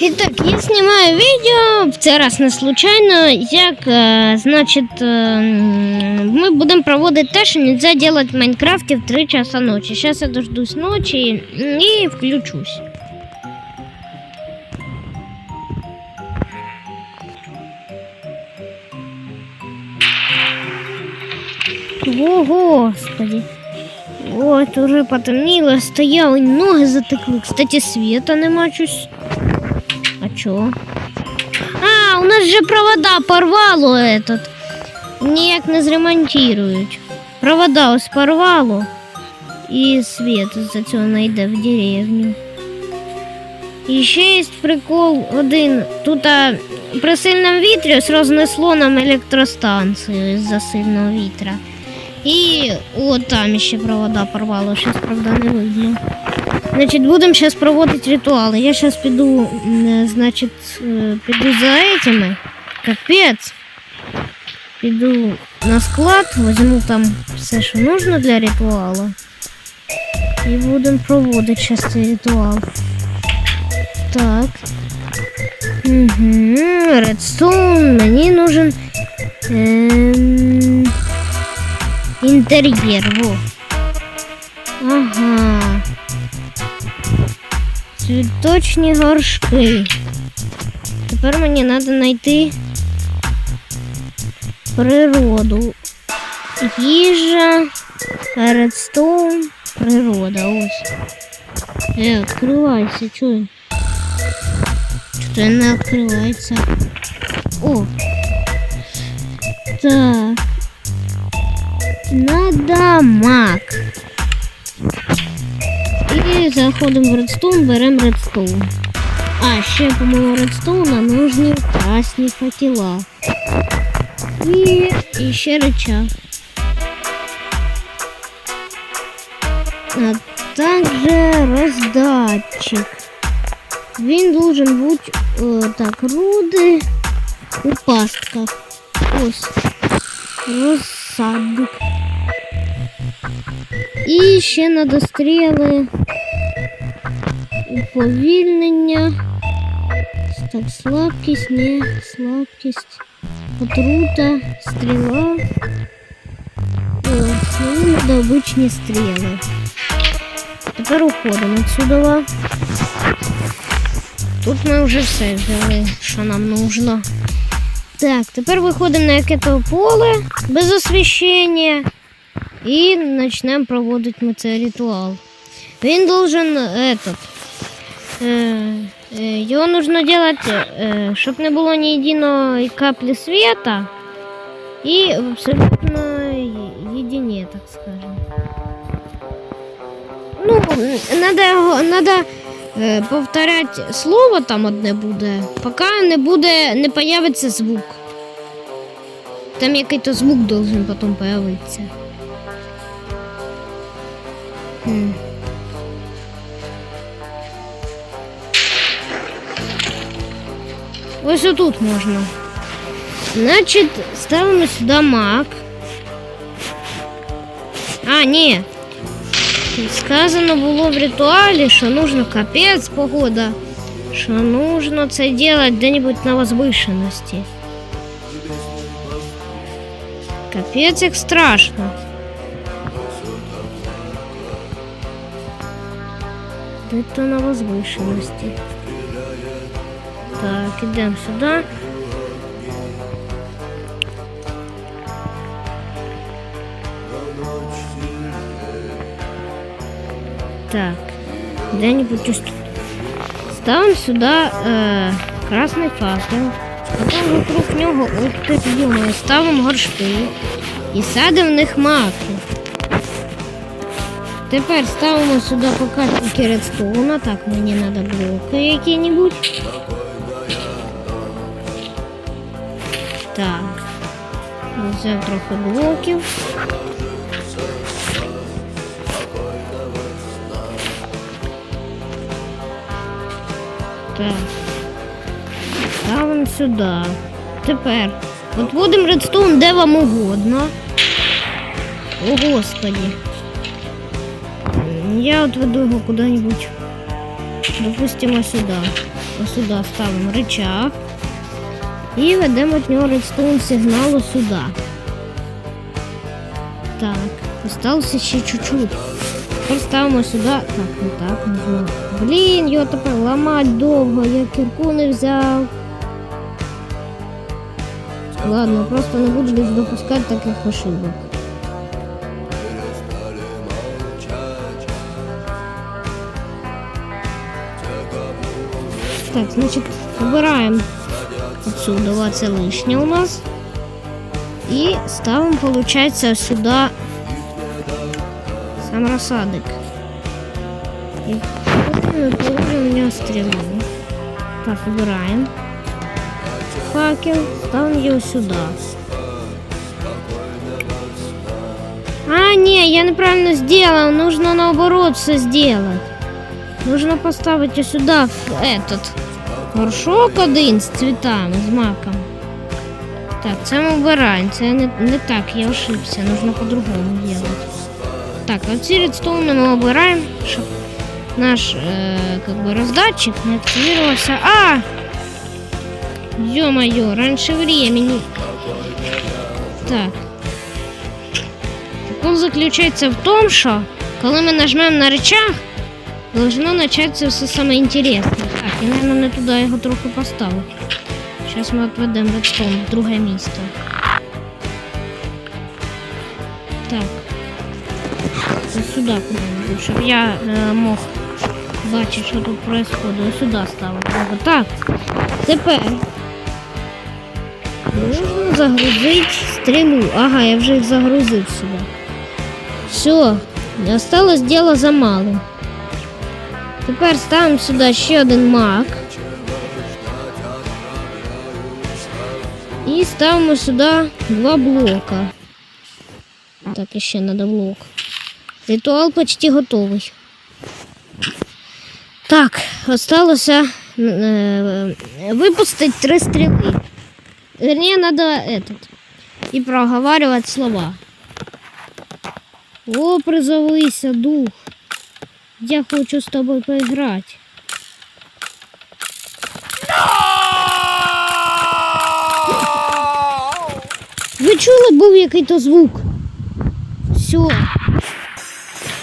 І так, я знімаю відео, в цей раз не случайно, як, е, значить, е, ми будемо проводити те, що нельзя делать в Майнкрафті в 3 часа ночі. Зараз я дождусь ночі і включусь. О, господи. От, уже потемніло, стояв, і ноги затекли. Кстати, света нема чуть. А? А, у нас же провода порвало этот. Ніяк не зремонтують. Провода ось порвало. І світ за цього не йде в деревню. І ще є прикол один. Тут а, при сильному вітрі рознесло нам електростанцію з-за сильного вітра. І от там ще провода порвало, зараз, правда, не видно. Значить, будемо зараз проводити ритуали. Я зараз піду, м, значить, е, піду за этими. Капець. Піду на склад, візьму там все, що нужно для ритуалу. І будемо проводити зараз цей ритуал. Так. Угу. Редстоун, мені нужен. Ем... Інтер'єр, во. Ага. Цвіточні горшки. Тепер мені треба знайти природу. Їжа, редстоун, природа. Ось. Е, відкривайся, чую. Що не відкривається. О. Так. Надо мак. І заходимо в редстоун, беремо редстоун. А, ще, по-моєму, редстоуна нужні красні факела. І, і ще рычаг. А также роздатчик. Він должен бути о, так, руди у пастках. Ось. Розсадник. І ще надо стріли. Уповільнення. Так, слабкість, не, слабкість. Отрута, стріла. Мені обичні стріли. Тепер уходимо отсюда. Тут ми вже все взяли, що нам нужно. Так, тепер виходимо на яке-то поле без освіщення і почнемо проводити ми цей ритуал. Він должен этот, е, е, його нужно делать, е, щоб не було ні єдиної каплі света і абсолютно єдине, так скажем. Ну, надо, надо е, повторяти слово там одне буде, поки не буде, не появиться звук. Там який-то звук должен потом появитися. Хм. Ось отут можна. Значить, ставимо сюди мак. А, ні. Сказано було в ритуалі, що нужно капець погода, що нужно це делать де-нибудь на возвышенности. Капець як страшно. Где-то на возвышенности. Так, ідемо сюди. Так, где-нибудь. Ставим сюда э, красный факел. Потім вокруг нього думаю, ставимо горшки і садимо в них маки. Тепер ставимо сюди по капельки редстоуна. Так, мені треба блоки які-небудь. Так. Взяв трохи блоків. Так. Ставимо сюди. Тепер. От будемо редстоун де вам угодно. О, Господи. Я от веду його куди-небудь допустимо, сюди. Ось сюди ставимо рычаг. І ведемо від нього редстоун сигналу сюди. Так, осталося ще чуть-чуть. Тепер ставимо сюди. Так, не так, можна. Блін, його тепер ламати довго, я кірку не взяв. Ладно, просто не буду допускати таких ошибок. Так, значит, убираем вот это лишнее у нас. И ставим, получается, сюда сам рассадок. И положим у него стрелу. Так, убираем. Факел, ставим его сюда. А, не, я неправильно сделал. Нужно наоборот все сделать. Нужно поставить сюда в этот горшок один з цвітами, з маком. Так, це ми вбираємо. Це не, не так, я ошибся. Нужно по-другому делать. Так, а ці редстоуны мы убираем, щоб наш э, как бы раздатчик не активировался. А! Ё-моё, раньше времени. Так. Прикол заключается в том, що коли ми нажмемо на рычаг, Должно начаться все самое интересное. Я, наверное, не туда його трохи поставив. Сейчас ми отведемо редстон в друге місце. Так. Ось сюди куди-небудь, щоб я е, мог бачити, що тут происходит. Ось сюди ставити. Так. Тепер. Нужно загрузити стрілу. Ага, я вже їх загрузив сюди. Все. Осталось дело за малим. Тепер ставимо сюди ще один мак. І ставимо сюди два блока. Так, ще треба блок. Ритуал почти готовий. Так, осталося е, випустити три стріли. Вернее, надо этот. І проговаривать слова. О, призовися, дух. Я хочу з тобою поіграти. Ви чули, був який-то звук? Все.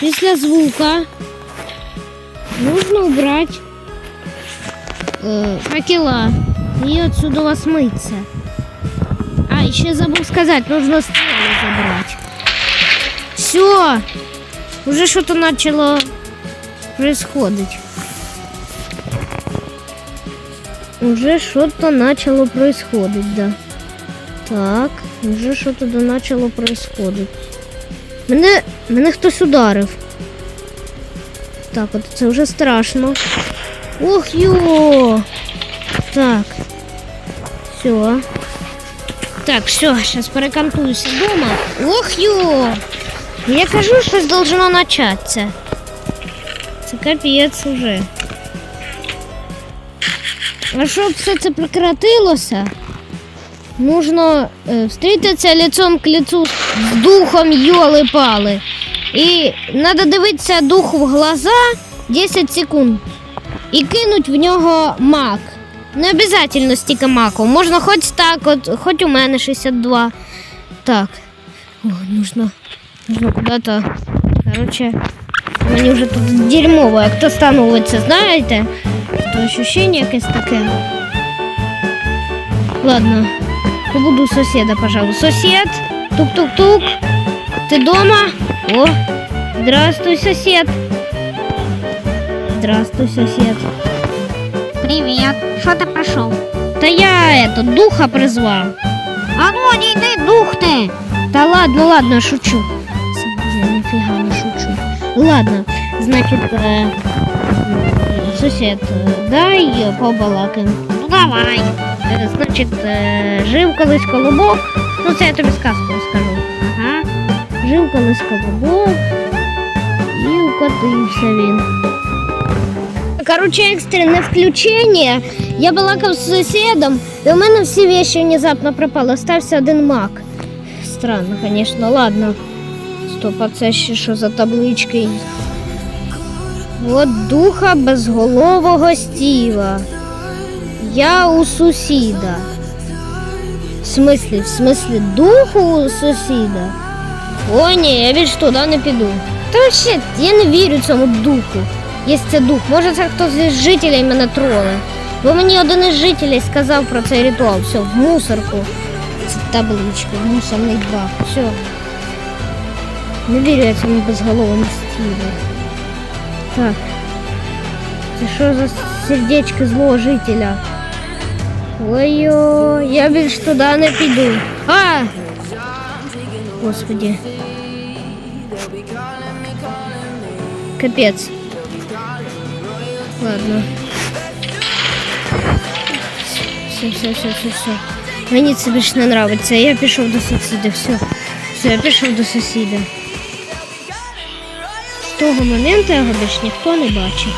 Після звука нужно убрать э, факела и отсюда вас мыться. А, еще забыл сказать, нужно стрелы забрать. Все. Уже что-то начало происходить. Уже что-то начало происходить, да. Так, що туди начало происходить. Мене, мене хтось ударив. Так, от це вже страшно. Ох йо! Так. Все. Так, все, зараз перекантуюся вдома. Ох йо! Я кажу, щось должно начатися. Це капець уже. А щоб все це прекратилося, нужно е, встретитися лицом к лицу з духом йоли-пали. І треба дивитися духу в глаза 10 секунд і кинуть в нього мак. Не обов'язково стільки маку. Можна хоч так, от, хоч у мене 62. Так. О, нужно, нужно куда-то. Короче, мені вже тут дерьмово, як то становиться, знаєте? То ощущение якесь таке. Ладно, побуду соседа, пожалуй. Сосед, тук-тук-тук. Ты дома? О, здравствуй, сосед. Здравствуй, сосед. Привет. Что ты пошел? Да я это, духа призвал. А ну, не йди, дух ты! Да ладно, ладно, шучу. Я нифига не шучу. Ладно, значит, э, сосед, э, дай побалакаем. Ну давай. Е, Значить, е, жив колись колобок. Ну, це я тобі сказку розкажу. Ага. Жив колись колобок і укотився він. Короче, екстрене включення. Я балакав з сусідом, і у мене всі вещи внезапно пропали. Остався один мак. Странно, звісно, ладно. Стоп, а це ще що за таблички? От духа безголового стіла. Я у сусіда. В смислі, в смислі, духу у сусіда? О, ні, я більш туди не піду. Та вообще, я не вірю цьому духу. Є це дух. Може, це хтось із жителів мене тролить. Бо мені один із жителів сказав про цей ритуал. Все, в мусорку. Це табличка, мусорний два. Все. Не вірю я цьому безголовому стілу. Так. Це що за сердечко злого жителя? Ой-ой, я більш туди не піду. А! Господи. Капець. Ладно. Все, все, все, все, все. Мені це більше не нравиться. Я пішов до сусіда. Все. Все, я пішов до сусіда. Того моменту його більш ніхто не бачив.